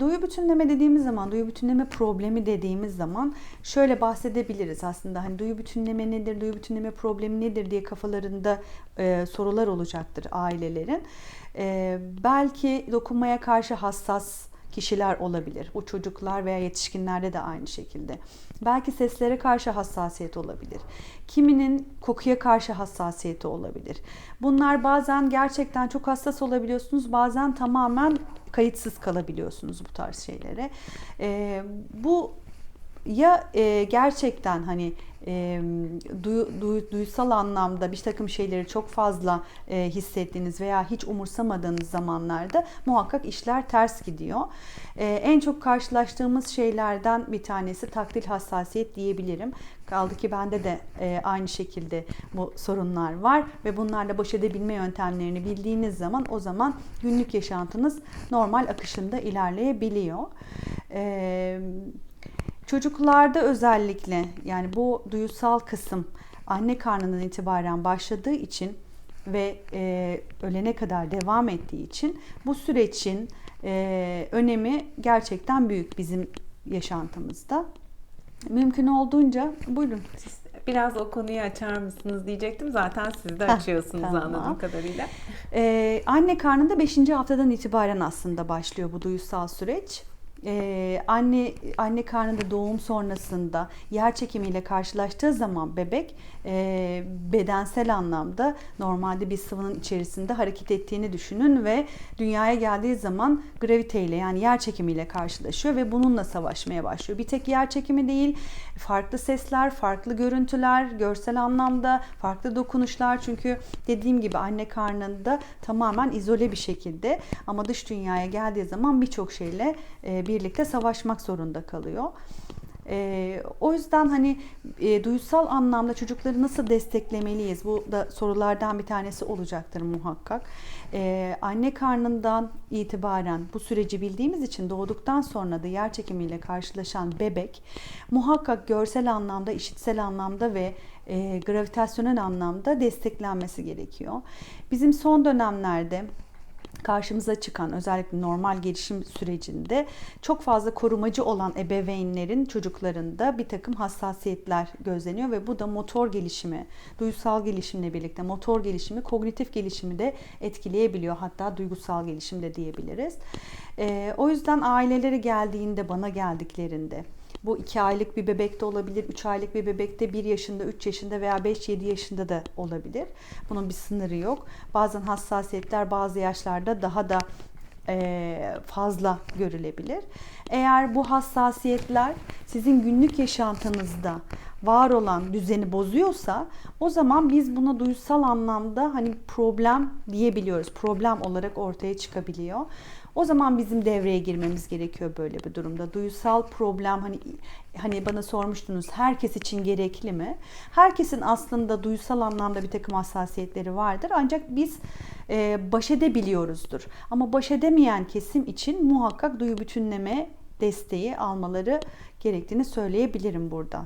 Duyu bütünleme dediğimiz zaman, duyu bütünleme problemi dediğimiz zaman şöyle bahsedebiliriz aslında. Hani duyu bütünleme nedir, duyu bütünleme problemi nedir diye kafalarında e, sorular olacaktır ailelerin. E, belki dokunmaya karşı hassas kişiler olabilir. Bu çocuklar veya yetişkinlerde de aynı şekilde. Belki seslere karşı hassasiyet olabilir. Kiminin kokuya karşı hassasiyeti olabilir. Bunlar bazen gerçekten çok hassas olabiliyorsunuz, bazen tamamen kayıtsız kalabiliyorsunuz bu tarz şeylere. Ee, bu ya e, gerçekten hani e, duyu, duyu, duysal anlamda bir takım şeyleri çok fazla e, hissettiğiniz veya hiç umursamadığınız zamanlarda muhakkak işler ters gidiyor. E, en çok karşılaştığımız şeylerden bir tanesi taktil hassasiyet diyebilirim. Kaldı ki bende de e, aynı şekilde bu sorunlar var ve bunlarla baş edebilme yöntemlerini bildiğiniz zaman o zaman günlük yaşantınız normal akışında ilerleyebiliyor. E, Çocuklarda özellikle yani bu duyusal kısım anne karnından itibaren başladığı için ve e, ölene kadar devam ettiği için bu sürecin e, önemi gerçekten büyük bizim yaşantımızda. Mümkün olduğunca buyurun siz. Biraz o konuyu açar mısınız diyecektim. Zaten siz de açıyorsunuz tamam. anladığım kadarıyla. Ee, anne karnında 5. haftadan itibaren aslında başlıyor bu duysal süreç. Ee, anne anne karnında doğum sonrasında yer çekimiyle karşılaştığı zaman bebek e, bedensel anlamda normalde bir sıvının içerisinde hareket ettiğini düşünün ve dünyaya geldiği zaman graviteyle yani yer çekimiyle karşılaşıyor ve bununla savaşmaya başlıyor. Bir tek yer çekimi değil, farklı sesler, farklı görüntüler, görsel anlamda farklı dokunuşlar çünkü dediğim gibi anne karnında tamamen izole bir şekilde ama dış dünyaya geldiği zaman birçok şeyle e, birlikte savaşmak zorunda kalıyor. E, o yüzden hani e, duysal anlamda çocukları nasıl desteklemeliyiz? Bu da sorulardan bir tanesi olacaktır muhakkak. E, anne karnından itibaren bu süreci bildiğimiz için doğduktan sonra da yer çekimiyle karşılaşan bebek muhakkak görsel anlamda, işitsel anlamda ve e, gravitasyonel anlamda desteklenmesi gerekiyor. Bizim son dönemlerde karşımıza çıkan özellikle normal gelişim sürecinde çok fazla korumacı olan ebeveynlerin çocuklarında bir takım hassasiyetler gözleniyor ve bu da motor gelişimi, duysal gelişimle birlikte motor gelişimi, kognitif gelişimi de etkileyebiliyor. Hatta duygusal gelişim de diyebiliriz. Ee, o yüzden aileleri geldiğinde, bana geldiklerinde bu 2 aylık bir bebekte olabilir, 3 aylık bir bebekte 1 yaşında, 3 yaşında veya 5-7 yaşında da olabilir. Bunun bir sınırı yok. Bazen hassasiyetler bazı yaşlarda daha da fazla görülebilir. Eğer bu hassasiyetler sizin günlük yaşantınızda var olan düzeni bozuyorsa o zaman biz buna duysal anlamda hani problem diyebiliyoruz. Problem olarak ortaya çıkabiliyor. O zaman bizim devreye girmemiz gerekiyor böyle bir durumda. Duysal problem hani hani bana sormuştunuz herkes için gerekli mi? Herkesin aslında duysal anlamda bir takım hassasiyetleri vardır. Ancak biz e, baş edebiliyoruzdur. Ama baş edemeyen kesim için muhakkak duyu bütünleme desteği almaları gerektiğini söyleyebilirim burada.